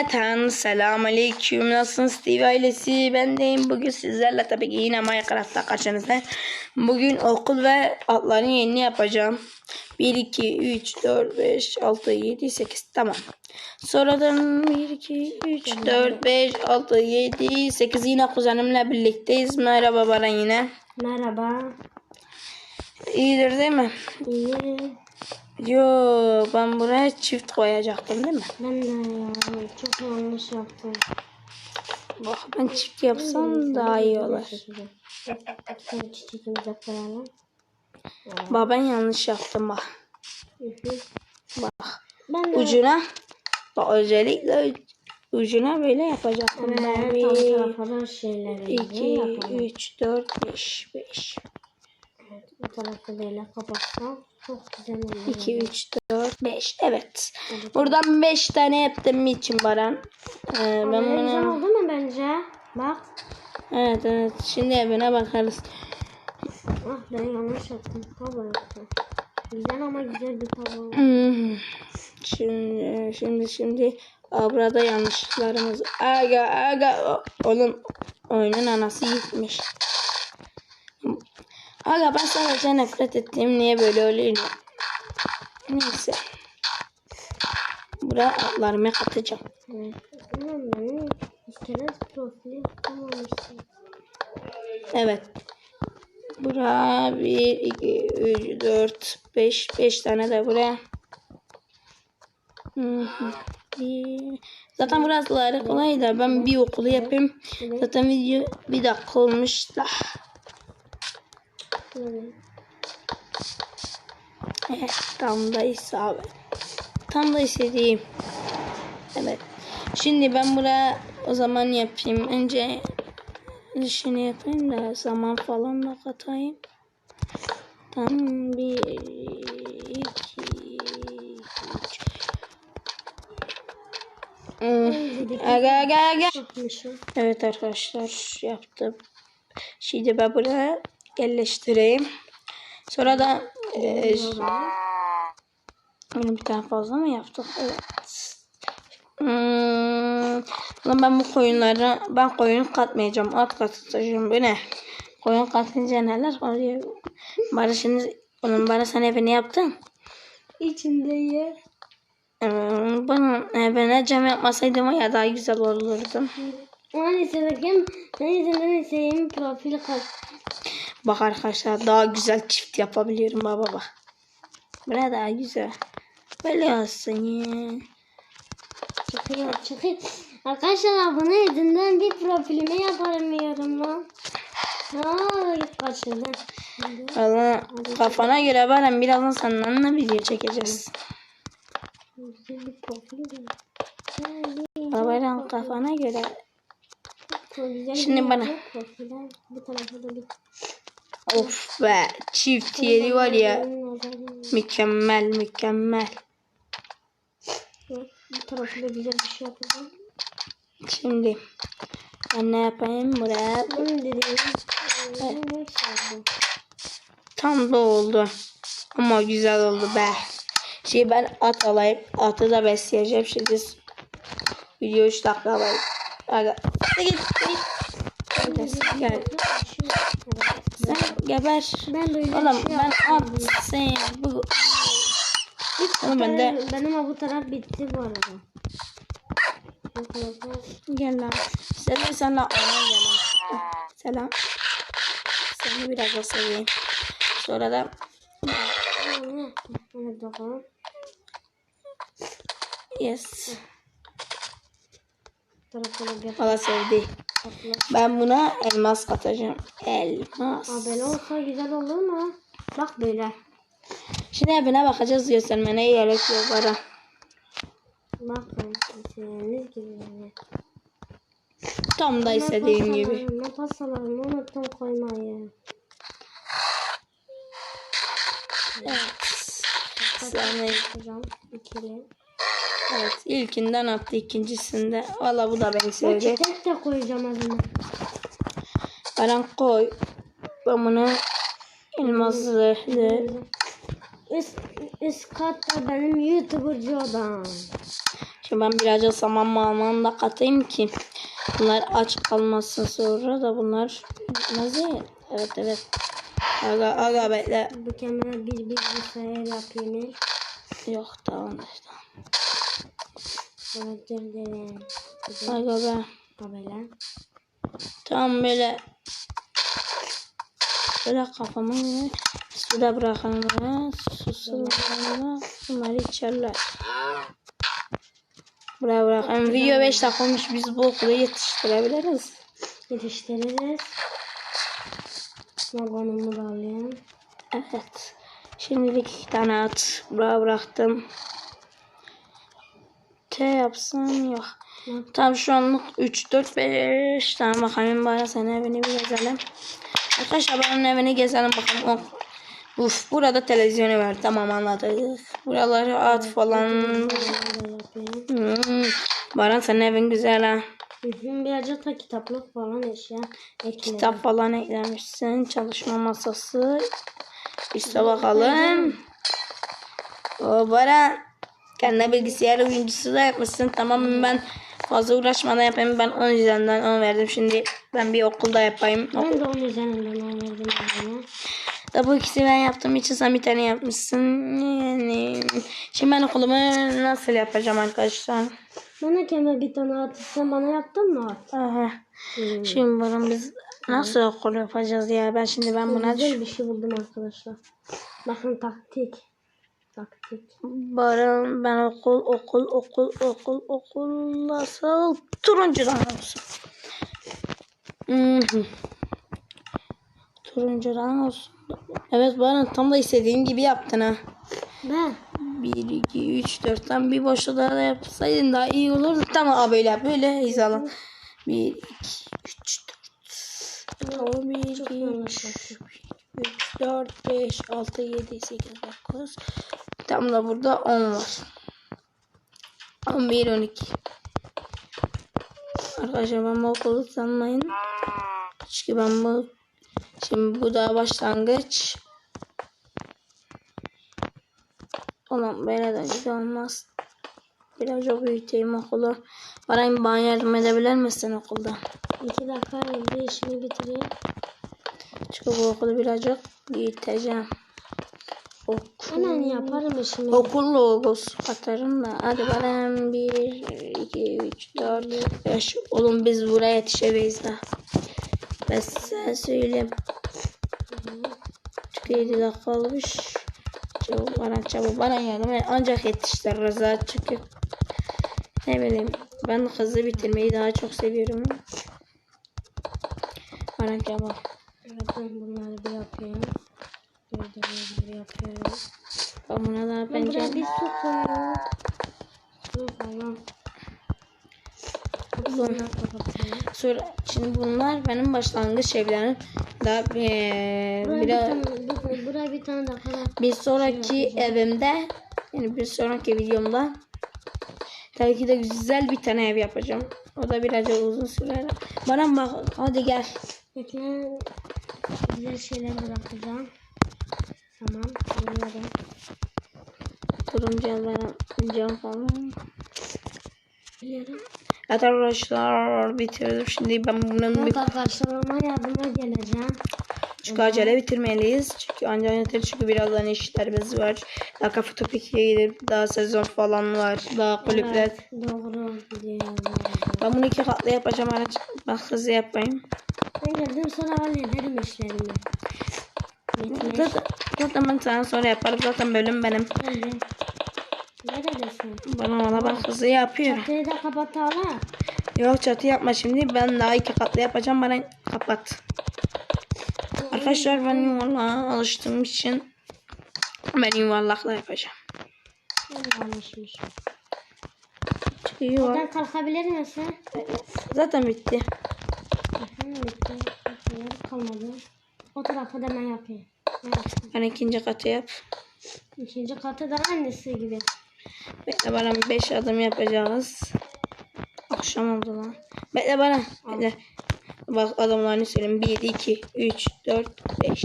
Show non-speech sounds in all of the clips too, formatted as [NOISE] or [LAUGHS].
Cümleten selam aleyküm. Nasılsınız Steve ailesi? Ben deyim. Bugün sizlerle tabii ki yine Minecraft'ta karşınızda. Bugün okul ve atların yerini yapacağım. 1, 2, 3, 4, 5, 6, 7, 8. Tamam. Sonradan 1, 2, 3, 4, 5, 6, 7, 8 yine kuzenimle birlikteyiz. Merhaba Baran yine. Merhaba. İyidir değil mi? İyi. Yo ben buraya çift koyacaktım değil mi? Ben de ya çok yanlış yaptım. Bak ben çift yapsam daha iyi olur. Şöyle çiçeğimize koyalım. Bak ben yanlış yaptım bak. Bak Ben de ucuna bak özellikle ucuna böyle yapacaktım. Ben de tam bir, tarafa da şeyleri 2, yapalım. 3, 4, 5, 5. Bu tarafı böyle kapatsam çok güzel olur. 2, 3, 4, 5. Evet. Buradan 5 tane yaptım için Baran. Ee, ben Böyle güzel bunu... oldu mu bence? Bak. Evet evet. Şimdi evine bakarız. Ah ben yanlış yaptım. Hava yaptım. Güzel ama güzel bir tablo. Hmm. Şimdi şimdi şimdi Aa, burada yanlışlıklarımız. Aga aga oğlum oyunun anası gitmiş. Aga ben sadece nefret ettiğim niye böyle oluyor? Neyse. Buraya atlarımı katacağım. Evet. Buraya 1, 2, 3, 4, 5, 5 tane de buraya. Zaten burası kolay da ben bir okulu yapayım. Zaten video bir dakika olmuş da. Tam da isabet. Tam da istediğim. Evet. Şimdi ben buraya o zaman yapayım. Önce işini yapayım da zaman falan da katayım. Tam bir, iki, üç. Aga aga aga. Evet arkadaşlar yaptım. Şimdi ben buraya yerleştireyim. Sonra da e, benim bir tane fazla mı yaptık? Evet. Hmm, ben bu koyunları ben koyun katmayacağım. At katacağım. Bu ne? Koyun katınca neler oluyor? Bari şimdi onun bana sen evini yaptın. İçinde yer. Hmm, bunun evine cam yapmasaydım ya daha güzel olurdu. İstedim. Ben izin istediğim profil kat. Bak arkadaşlar daha güzel çift yapabiliyorum baba bak. Buraya daha güzel. Böyle olsun ya. Çıkıyor çıkıyor. Arkadaşlar abone yüzünden bir profilimi yaparamıyorum lan. Aa kaçırdım. Valla kafana göre var birazdan senden video çekeceğiz. De. Babadan kafana göre. Şimdi bana. Bu tarafa da bir Of be çift yeri var ya. Mükemmel mükemmel. Bu tarafa da güzel bir şey yapacağım. Şimdi ben ne yapayım buraya? Şey Tam da oldu. Ama güzel oldu be. Şimdi ben at alayım. Atı da besleyeceğim. Şimdi video 3 dakika var. Hadi git. git. Gel. Geber. Ben böyle Oğlum şey ben at sen bu. Oğlum ben de Benim, bu taraf bitti bu arada. Gel lan. Selam sana ona gelin. Selam. Seni biraz da seveyim. Sonra da yes. Bir Valla sevdi. Ben buna elmas katacağım. Elmas. Aa böyle olsa güzel olur mu? Bak böyle. Şimdi evine bakacağız göstermene gerek yok bana. Bak istediğiniz gibi. Tam da istediğim gibi. Ne pasalarımı unuttum koymayı. Evet. Sana. İkili. Evet ilkinden attı ikincisinde. Valla bu da beni Bu sevdi. çiçek de koyacağım adına. Baran koy. Ben bunu elmaslı. Üst, üst katta benim YouTuber'cı odam. Şimdi ben birazcık saman mamağını da katayım ki bunlar aç kalmasın sonra da bunlar nasıl? Evet evet. Aga aga bekle. Mükemmel bir bilgisayar yapayım. Yok tamam işte. Aga be. Böyle. Tam böyle böyle kafamı böyle suda bırakalım böyle susularına bunları içerler. Buraya bırakalım. Video 5 dakika olmuş biz bu okulu yetiştirebiliriz. Yetiştiririz. Vagonumu da alayım. Evet. Şimdilik iki tane at. Buraya bıraktım. T yapsam yok. Tam şu anlık 3, 4, 5 tane bakalım bari sen evini bir gezelim. Arkadaşlar ben evini gezelim bakalım. Oh. Uf burada televizyonu var. Tamam anladık. Buraları at falan. Hmm. Baran senin evin güzel ha. Üzüm birazcık da kitaplık falan eşya ekledim. Kitap falan eklemişsin. Çalışma masası. İşte bakalım. O Baran. Kendine bilgisayar oyuncusu da yapmışsın. Tamam ben fazla uğraşmadan yapayım. Ben 10 üzerinden 10 verdim. Şimdi ben bir okulda yapayım. Ben de onun üzerinden oynadım yani. Da bu ikisi ben yaptığım için sen bir tane yapmışsın. Yani. Şimdi ben okulumu nasıl yapacağım arkadaşlar? Bana kemer bir tane at. Sen bana yaptın mı? Aha. Hmm. Şimdi bunu biz nasıl okul yapacağız ya? Ben şimdi ben buna Güzel bir şey buldum arkadaşlar. Bakın taktik. Taktik. Baran ben okul okul okul okul okul nasıl turuncudan olsun. Mhm. Turuncudan olsun. Evet Baran tam da istediğin gibi yaptın ha. Ben. 1, 2, 3, 4 tam bir boşluğa da yapsaydın daha iyi olurdu. Tamam abi böyle böyle hizalı. 1, 2, 3, 4. 1, 2, 3, 4, 5, 6, 7, 8, 9. Tam da burada 10 var. 11, 12. Arkadaşlar ben bu okulu sanmayın. Çünkü ben bu şimdi bu da başlangıç. Ulan böyle de güzel olmaz. Birazcık büyüteyim okulu. Bana bana yardım edebilir misin okulda? İki dakika bir işimi bitireyim. Bu okulu birazcık büyüteceğim. Okul. Hemen yaparım işimi. Okul logosu atarım da. Hadi bana 1, 2, 3, 4, 5. Oğlum biz buraya yetişemeyiz daha. Ben size söyleyeyim. Çünkü 7 dakika olmuş. Çabuk bana çabuk bana yardım et. Ancak yetiştiririz ha çünkü. Ne bileyim ben hızlı bitirmeyi daha çok seviyorum. Bana çabuk. Ben bunları bir yapayım. Bir yapıyorum. Buna da Ben buraya bence bir su koyuyorum. Su falan. Sonra şimdi bunlar benim başlangıç şeylerim. Daha eee Buraya bir biraz tane, bir- buraya bir tane daha falan. bir sonraki evimde yani bir sonraki videomda tabii ki de güzel bir tane ev yapacağım. O da birazcık uzun sürer. Bana bak hadi gel. Bekle. Güzel şeyler bırakacağım. Tamam. Geliyorum. Turuncu bana cam falan. Geliyorum. Evet arkadaşlar bitirdim. Şimdi ben bunun bir Evet arkadaşlarıma yardıma geleceğim. çünkü acele bitirmeliyiz. Çünkü ancak yeter çünkü birazdan işlerimiz var. Daha kafa topikiye gidip daha sezon falan var. Daha kulüpler. Evet, doğru. Ben bunu iki katlı yapacağım. Bak hızlı yapayım. Ben geldim sonra hallederim işlerimi. Zaten, zaten ben sana sonra yaparım. Zaten bölüm benim. Neredesin? Bana valla ben hızlı yapıyorum. Çatıyı da kapat hala. Yok çatı yapma şimdi. Ben daha iki katlı yapacağım. Bana kapat. Arkadaşlar ben yuvarlağa alıştığım için ben yuvarlakla yapacağım. Yanlışmış. Yuvar... Oradan kalkabilir misin? Zaten bitti. Kalmadı. O tarafı da ben yapayım. Ben ikinci katı yap. İkinci katı da annesi gibi. Bekle bana beş adım yapacağız. Akşam oldu lan. Bekle bana. Bekle. Bak adamlarını söyleyeyim. 1, 2, 3, 4, 5.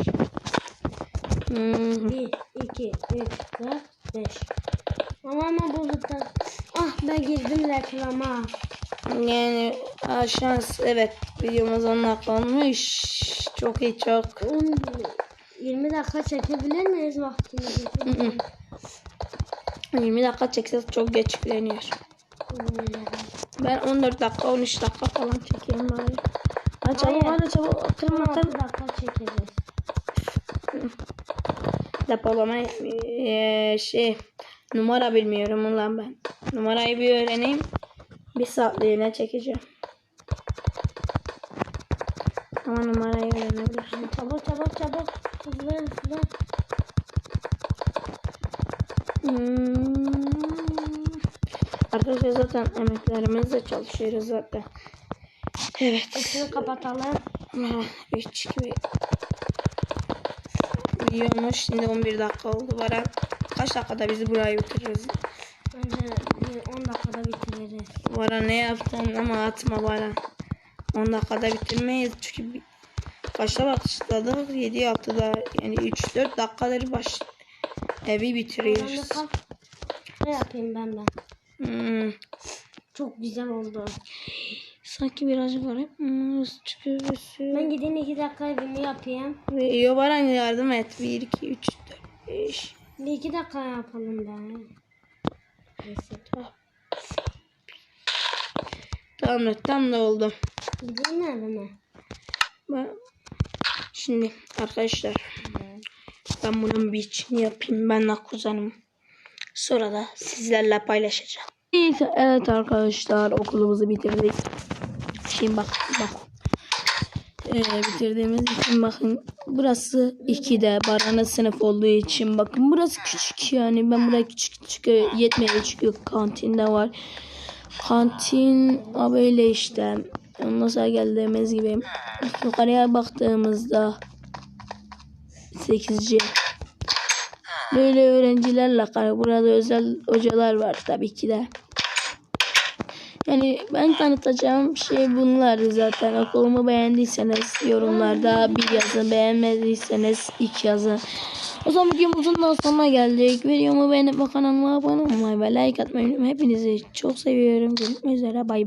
Hmm. 1, 2, 3, 4, 5. Ama ama buluttan. Ah ben girdim reklama. Yani şans evet videomuz onaklanmış. Çok iyi çok. 10 20 dakika çekebilir miyiz vaktimizi? 20 dakika çeksek çok geç yükleniyor. Ben 14 dakika 13 dakika falan çekeyim bari. Hadi çabuk hadi çabuk kırma 16 kırma. dakika çekeceğiz. [LAUGHS] Depolama eee, şey numara bilmiyorum ulan ben. Numarayı bir öğreneyim. Bir saatliğine çekeceğim. Ama numarayı öğrenebilirim. Çabuk çabuk çabuk. Hızlı hızlı. Hmm. Arkadaşlar zaten emeklerimizle çalışıyoruz zaten. Evet. Işığı kapatalım. 3 gibi. Videomuz şimdi 11 dakika oldu. Bana kaç dakikada bizi burayı bitiririz? Bence bir 10 dakikada bitiririz. Bana ne yaptın ama atma bana. 10 dakikada bitirmeyiz çünkü kaçta başladık? 7 yaptıda yani 3-4 dakikadır baş evi bitiriyoruz. Ne yapayım ben ben? Hmm. Çok güzel oldu. Sanki birazcık var. Çıkıyor. Ben gideyim 2 dakika evimi yapayım. Yo bana yardım et. 1, 2, 3, 4, 5. Bir 2 dakika yapalım ben. Neyse. Tamam tam da oldu. Gideyim mi evime? Ben... Şimdi arkadaşlar ben bunun bir içini yapayım. Ben de kuzenim. Sonra da sizlerle paylaşacağım. Evet arkadaşlar okulumuzu bitirdik. Şimdi bak bak. Ee, bitirdiğimiz için bakın burası 2'de Baran'ın sınıf olduğu için bakın burası küçük yani ben buraya küçük küçük e, yetmeye çıkıyor kantinde var kantin böyle işte ondan sonra geldiğimiz gibi yukarıya baktığımızda 8. Böyle öğrencilerle burada özel hocalar var tabii ki de. Yani ben tanıtacağım şey bunlar zaten. Okulumu beğendiyseniz yorumlarda bir yazın. Beğenmediyseniz iki yazın. O zaman videomuzun da sonuna geldik. Videomu beğenip kanalıma abone olmayı ve like atmayı unutmayın. Hepinizi çok seviyorum. Görüşmek üzere. Bay bay.